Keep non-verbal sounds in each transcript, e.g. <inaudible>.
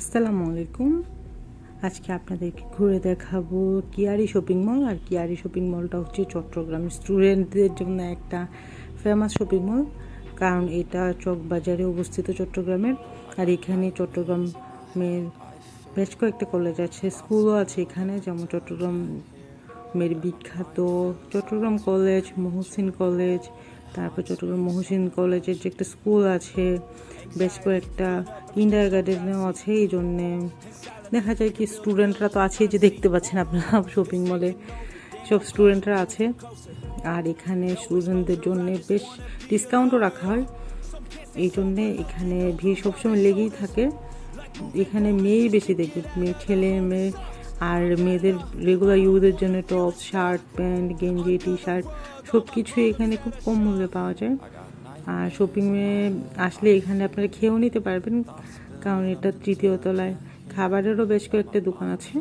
আসসালামু আলাইকুম। আজকে আপনাদেরকে ঘুরে দেখাবো কিয়ারি শপিং মল, আর কিয়ারি শপিং মলটা হচ্ছে চট্টগ্রাম স্টুডেন্টদের জন্য একটা ফেমাস শপিং মল কারণ এটা চকবাজারে অবস্থিত চট্টগ্রামের। আর এখানে চট্টগ্রামের বেশ কয়েকটা কলেজ আছে স্কুলও আছে এখানে, যেমন চট্টগ্রামের বিখ্যাত চট্টগ্রাম কলেজ মহসিন কলেজ তারপর চট্টগ্রাম মহসিন কলেজের যে একটা স্কুল আছে, বেশ কয়েকটা ইন্ডার গার্ডেনও আছে, এই জন্যে দেখা যায় কি স্টুডেন্টরা তো আছেই যে দেখতে পাচ্ছেন আপনারা <laughs> শপিং মলে সব স্টুডেন্টরা আছে। আর এখানে স্টুডেন্টদের জন্য বেশ ডিসকাউন্টও রাখা হয়। এই জন্যে এখানে ভিড় সবসময় লেগেই থাকে। এখানে মেয়েই বেশি দেখবে মেয়ে, ছেলে, মেয়ে আর মেয়েদের রেগুলার ইউজের জন্য টপ শার্ট প্যান্ট গেঞ্জি টি শার্ট সব কিছুই এখানে খুব কম মূল্যে পাওয়া যায়। আর শপিংয়ে আসলে এখানে আপনারা খেয়েও নিতে পারবেন, কারণ এটা তৃতীয় তলায়। খাবারেরও বেশ কয়েকটা দোকান আছে।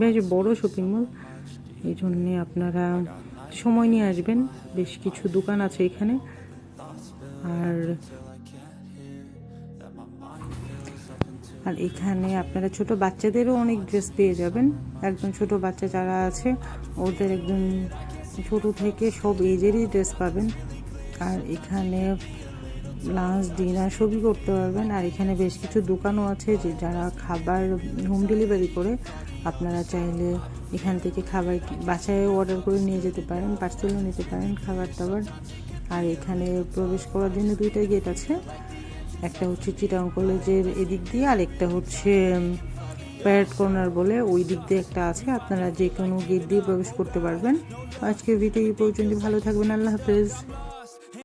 বেশ বড় শপিং মল এই জন্যে আপনারা সময় নিয়ে আসবেন। বেশ কিছু দোকান আছে এখানে। আর আর এখানে আপনারা ছোট বাচ্চাদেরও অনেক ড্রেস পেয়ে যাবেন। একদম ছোট বাচ্চা যারা আছে, ওদের একদম ছোট থেকে সব এজেরই ড্রেস পাবেন। আর এখানে লাঞ্চ ডিনার সবই করতে পারবেন। আর এখানে বেশ কিছু দোকানও আছে যে যারা খাবার হোম ডেলিভারি করে, আপনারা চাইলে এখান থেকে খাবার বাসায় অর্ডার করে নিয়ে যেতে পারেন পার্সেলও নিতে পারেন খাবার দাবার। আর এখানে প্রবেশ করার জন্য দুইটা গেট আছে। একটা হচ্ছে চিটাং কলেজের এদিক দিয়ে আর একটা হচ্ছে প্যারেড কর্নার বলে ওই দিক দিয়ে একটা আছে। আপনারা যে কোনো গেট দিয়ে প্রবেশ করতে পারবেন। আজকের ভিডিও এই পর্যন্ত ভালো থাকবেন। আল্লাহ হাফেজ।